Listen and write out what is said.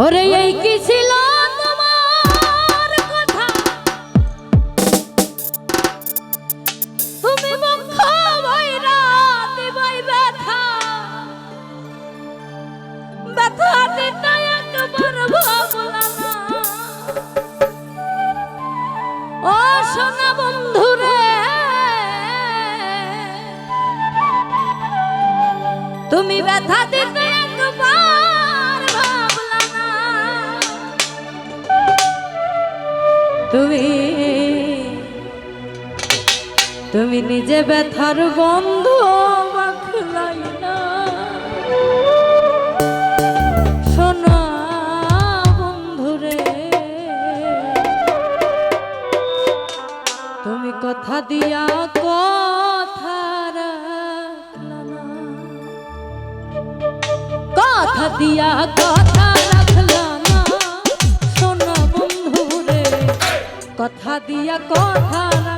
ওরে, এই কি ছিল তোমার কথা? তুমি মুখ ব্যথা। ব্যথা ও সোনা বন্ধুরে, তুমি ব্যথা তুমি। তুমি নিজে ব্যথার বন্ধ তুমি কথা দিয়া কথা কথা দিয়া কথা কথা দিয়া কথা